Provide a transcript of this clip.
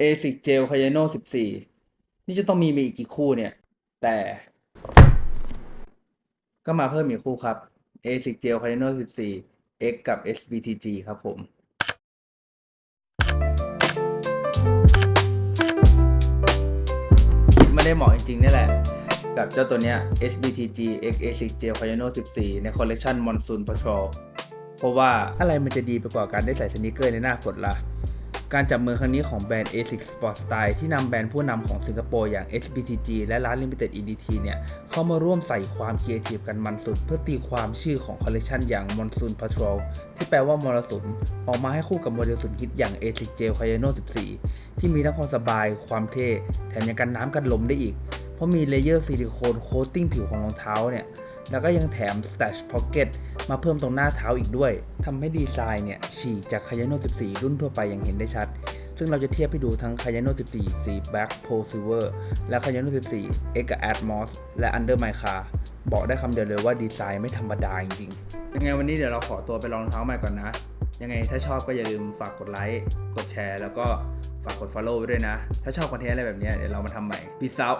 ASIC Gel Cayano 14นี่จะต้องมีมาอีกกี่คู่เนี่ย แต่ ก็มาเพิ่มอีกคู่ครับ ASIC Gel Cayano 14 X กับ SBTG ครับผมคิดไม่ได้เหมาะจริงๆนี่แหละ กับเจ้าตัวเนี้ย SBTG X ASIC Gel Cayano 14 ในคอลเลกชัน Monsoon Patrol เพราะว่าอะไรมันจะดีไปกว่าการได้ใส่สนิเกอร์ในหน้าฝนล่ะ การจับมือครั้งนี้ของแบรนด์ ASIC Sport Style ที่นำแบรนด์ผู้นำของสิงคโปร์อย่าง SBTG และร้าน Limited EDT เนี่ยเข้ามาร่วมใส่ความครีเอทีฟกันมันสุด เพื่อตีความชื่อของคอลเลกชันอย่าง Monsoon Patrol ที่แปลว่ามรสุม ออกมาให้คู่กับโมเดลสุดฮิตอย่าง ASIC Gel Cayano 14 ที่มีทั้งความสบายความเท่แถมยังกันน้ำกันลมได้อีก เพราะมีเลเยอร์ซิลิโคนโคตติ้งผิวของรองเท้าเนี่ย แล้วก็ยังแถม Stash Pocket มาเพิ่มตรงหน้าเท้าอีกด้วยทำให้ดีไซน์เนี่ยฉีกจาก Cayano 14 รุ่นทั่วไปอย่างเห็นได้ชัด ซึ่งเราจะเทียบให้ดูทั้ง Cayano 14 สี Black Pearl Silver และ Cayano 14 X กับ Atmos และ Under My Car บอกได้คำเดียวเลยว่าดีไซน์ไม่ธรรมดาจริงๆ ยังไงวันนี้เดี๋ยวเราขอตัวไปลองรองเท้าใหม่ก่อนนะ ยังไงถ้าชอบก็อย่าลืมฝากกดไลค์ กดแชร์ แล้วก็ฝากกด follow ไว้ด้วยนะ ถ้าชอบคอนเทนต์อะไรแบบนี้เดี๋ยวเรามาทำใหม่ Peace out